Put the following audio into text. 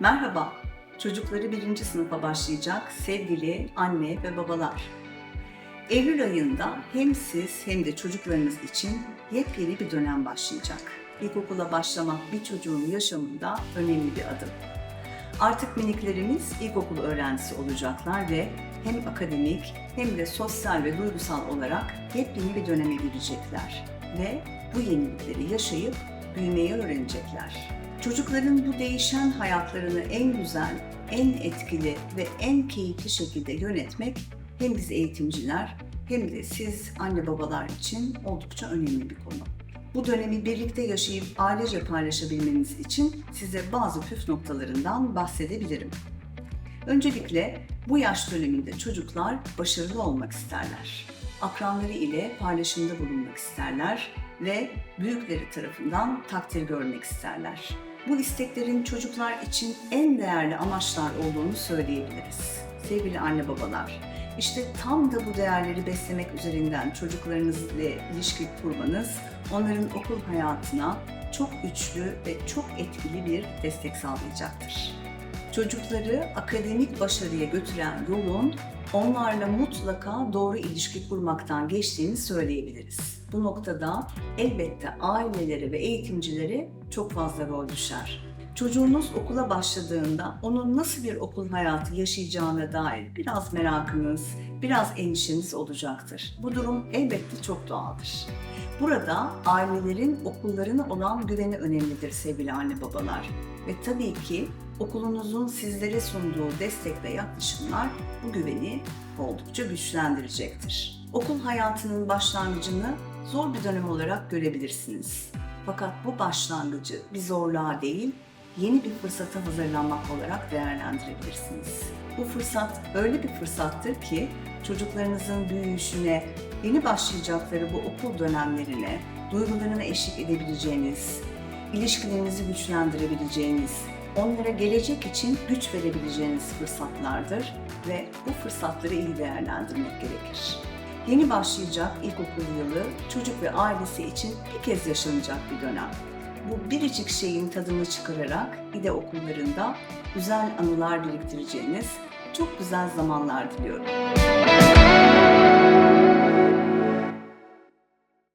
Merhaba, çocukları birinci sınıfa başlayacak sevgili anne ve babalar. Eylül ayında hem siz hem de çocuklarınız için yepyeni bir dönem başlayacak. İlkokula başlamak bir çocuğun yaşamında önemli bir adım. Artık miniklerimiz ilkokul öğrencisi olacaklar ve hem akademik hem de sosyal ve duygusal olarak yepyeni bir döneme girecekler. Ve bu yenilikleri yaşayıp büyümeyi öğrenecekler. Çocukların bu değişen hayatlarını en güzel, en etkili ve en keyifli şekilde yönetmek hem biz eğitimciler hem de siz anne babalar için oldukça önemli bir konu. Bu dönemi birlikte yaşayıp ailece paylaşabilmeniz için size bazı püf noktalarından bahsedebilirim. Öncelikle bu yaş döneminde çocuklar başarılı olmak isterler. Akranları ile paylaşımda bulunmak isterler ve büyükleri tarafından takdir görmek isterler. Bu isteklerin çocuklar için en değerli amaçlar olduğunu söyleyebiliriz. Sevgili anne babalar, işte tam da bu değerleri beslemek üzerinden çocuklarınızla ilişki kurmanız onların okul hayatına çok güçlü ve çok etkili bir destek sağlayacaktır. Çocukları akademik başarıya götüren yolun onlarla mutlaka doğru ilişki kurmaktan geçtiğini söyleyebiliriz. Bu noktada elbette ailelere ve eğitimcilere çok fazla rol düşer. Çocuğunuz okula başladığında onun nasıl bir okul hayatı yaşayacağına dair biraz merakınız, biraz endişeniz olacaktır. Bu durum elbette çok doğaldır. Burada ailelerin okullarına olan güveni önemlidir sevgili anne babalar. Ve tabii ki okulunuzun sizlere sunduğu destek ve yaklaşımlar bu güveni oldukça güçlendirecektir. Okul hayatının başlangıcını zor bir dönem olarak görebilirsiniz. Fakat bu başlangıcı bir zorluğa değil, yeni bir fırsata hazırlanmak olarak değerlendirebilirsiniz. Bu fırsat öyle bir fırsattır ki çocuklarınızın büyüyüşüne, yeni başlayacakları bu okul dönemlerine, duygularına eşlik edebileceğiniz, ilişkilerinizi güçlendirebileceğiniz, onlara gelecek için güç verebileceğiniz fırsatlardır ve bu fırsatları iyi değerlendirmek gerekir. Yeni başlayacak ilkokul yılı çocuk ve ailesi için bir kez yaşanacak bir dönem. Bu biricik şeyin tadını çıkararak İDE okullarında güzel anılar biriktireceğiniz çok güzel zamanlar diliyorum.